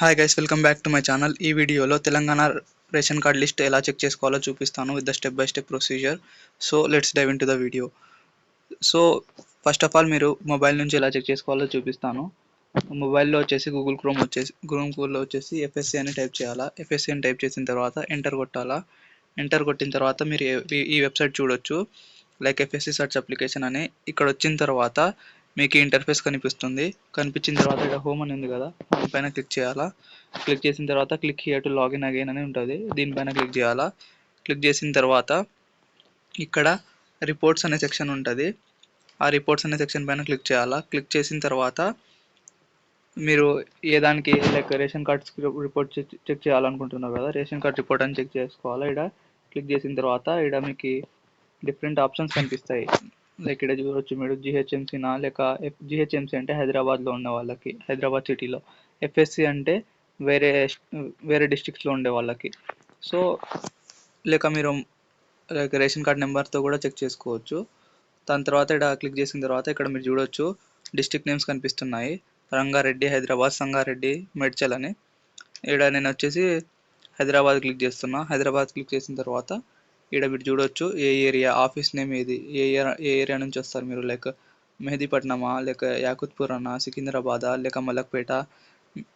Hi guys welcome back to my channel ఈ వీడియోలో Telangana ration card list ఎలా check చేసుకోవాలో చూపిస్తాను with the step by step procedure so let's dive into the video so first of all మీరు mobile నుంచి ఎలా check చేసుకోవాలో చూపిస్తాను. మొబైల్లో వచ్చేసి గూగుల్ క్రోమ్ వచ్చేసి గూగుల్ క్రోమ్లో వచ్చేసి ఎఫ్ఎస్సి అని టైప్ చేయాలా? ఎఫ్ఎస్సి అని టైప్ చేసిన తర్వాత ఎంటర్ కొట్టాలా? ఎంటర్ కొట్టిన తర్వాత మీరు ఈ- ఈ వెబ్సైట్ చూడొచ్చు. లైక్ ఎఫ్ఎస్సి సర్చ్ అప్లికేషన్ అని. ఇక్కడ వచ్చిన తర్వాత మీకు ఇంటర్ఫేస్ కనిపిస్తుంది. కనిపించిన తర్వాత ఇక్కడ హోమ్ అని ఉంది కదా దానిపైన క్లిక్ చేయాలా? క్లిక్ చేసిన తర్వాత click here to login again అని ఉంటుంది. దీనిపైన క్లిక్ చేయాలా? క్లిక్ చేసిన తర్వాత ఇక్కడ రిపోర్ట్స్ అనే సెక్షన్ ఉంటుంది. ఆ రిపోర్ట్స్ అనే సెక్షన్ పైన క్లిక్ చేయాలా? క్లిక్ చేసిన తర్వాత మీరు ఏ దానికి like ration cards report check చేయాలనుకుంటున్నారు కదా రేషన్ కార్డ్ రిపోర్ట్ అని చెక్ చేసుకోవాలా? ఇక్కడ క్లిక్ చేసిన తర్వాత ఇక్కడ మీకు డిఫరెంట్ ఆప్షన్స్ కనిపిస్తాయి. లైక్ ఇక్కడ చూడొచ్చు మీరు జిహెచ్ఎంసీనా లేక జిహెచ్ఎంసీ అంటే హైదరాబాద్లో ఉన్న వాళ్ళకి హైదరాబాద్ సిటీలో. ఎఫ్ఎస్సి అంటే వేరే వేరే డిస్ట్రిక్ట్స్లో ఉండే వాళ్ళకి. సో లేక మీరు లైక్ రేషన్ కార్డ్ నెంబర్తో కూడా చెక్ చేసుకోవచ్చు. దాని తర్వాత ఇక్కడ క్లిక్ చేసిన తర్వాత ఇక్కడ మీరు చూడొచ్చు డిస్ట్రిక్ట్ నేమ్స్ కనిపిస్తున్నాయి. రంగారెడ్డి హైదరాబాద్ సంగారెడ్డి మేడ్చల్ అని. ఇక్కడ నేను వచ్చేసి హైదరాబాద్ క్లిక్ చేస్తున్నా. హైదరాబాద్ క్లిక్ చేసిన తర్వాత ఇక్కడ మీరు చూడొచ్చు. ఏ ఏరియా ఆఫీస్ నేమ్ ఏది? ఏ ఏరియా ఏ ఏరియా నుంచి వస్తారు మీరు? లైక్ మెహదీపట్నమా? లేక యాకుత్పూర్ అన్నా సికింద్రాబాదా? లేక మలక్పేట?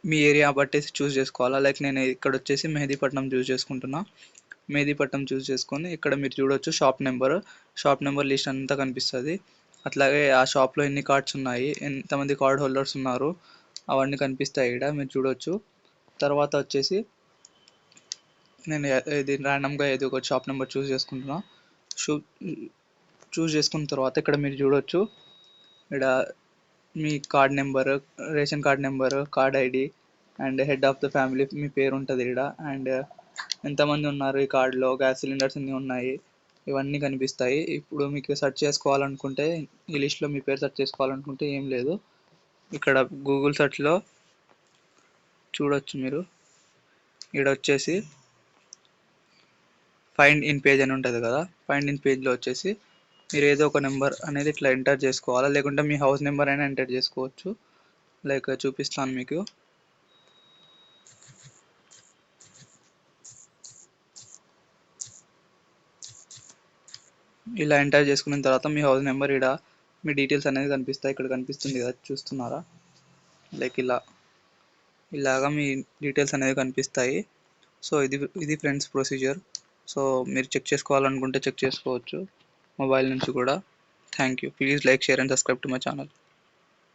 మీ ఏరియా బట్టేసి చూస్ చేసుకోవాలా? లైక్ నేను ఇక్కడ వచ్చేసి మెహదీపట్నం చూస్ చేసుకుంటున్నా. మెహదీపట్నం చూస్ చేసుకొని ఇక్కడ మీరు చూడొచ్చు shop number. Shop number list అంతా కనిపిస్తుంది. అట్లాగే ఆ షాప్లో ఎన్ని కార్డ్స్ ఉన్నాయి? ఎంతమంది కార్డ్ హోల్డర్స్ ఉన్నారు? అవన్నీ కనిపిస్తాయి ఇక్కడ మీరు చూడొచ్చు. తర్వాత వచ్చేసి నేను ఇది ర్యాండమ్గా ఏదో ఒక షాప్ నెంబర్ చూస్ చేసుకుంటున్నా. షూ చూస్ చేసుకున్న తర్వాత ఇక్కడ మీరు చూడొచ్చు. ఇక్కడ మీ card number ration card number card ID and head of the family మీ పేరు ఉంటుంది ఇక్కడ. అండ్ ఎంతమంది ఉన్నారు ఈ కార్డులో గ్యాస్ సిలిండర్స్ అన్నీ ఉన్నాయి. ఇవన్నీ కనిపిస్తాయి. ఇప్పుడు మీకు సెర్చ్ చేసుకోవాలనుకుంటే ఈ లిస్ట్లో మీ పేరు సెర్చ్ చేసుకోవాలనుకుంటే ఏం లేదు. ఇక్కడ గూగుల్ సెర్చ్లో చూడొచ్చు మీరు. ఇక్కడ వచ్చేసి ఫైండ్ ఇన్ పేజ్ అని ఉంటుంది కదా? ఫైండ్ ఇన్ పేజ్లో వచ్చేసి మీరు ఏదో ఒక నెంబర్ అనేది ఇట్లా ఎంటర్ చేసుకోవాలా? లేకుంటే మీ హౌస్ నెంబర్ అయినా ఎంటర్ చేసుకోవచ్చు. లైక్ చూపిస్తాను మీకు. ఇలా ఎంటర్ చేసుకున్న తర్వాత మీ హౌస్ నెంబర్ ఇక్కడ మీ డీటెయిల్స్ అనేది కనిపిస్తాయి. ఇక్కడ కనిపిస్తుంది కదా? చూస్తున్నారా? లైక్ ఇలా. ఇలాగా మీ డీటెయిల్స్ అనేవి కనిపిస్తాయి. సో ఇది ఇది ఫ్రెండ్స్ ప్రొసీజర్ సో మీరు చెక్ చేసుకోవాలనుకుంటే చెక్ చేసుకోవచ్చు. మొబైల్ నుంచి కూడా. Thank you please like share and subscribe to my channel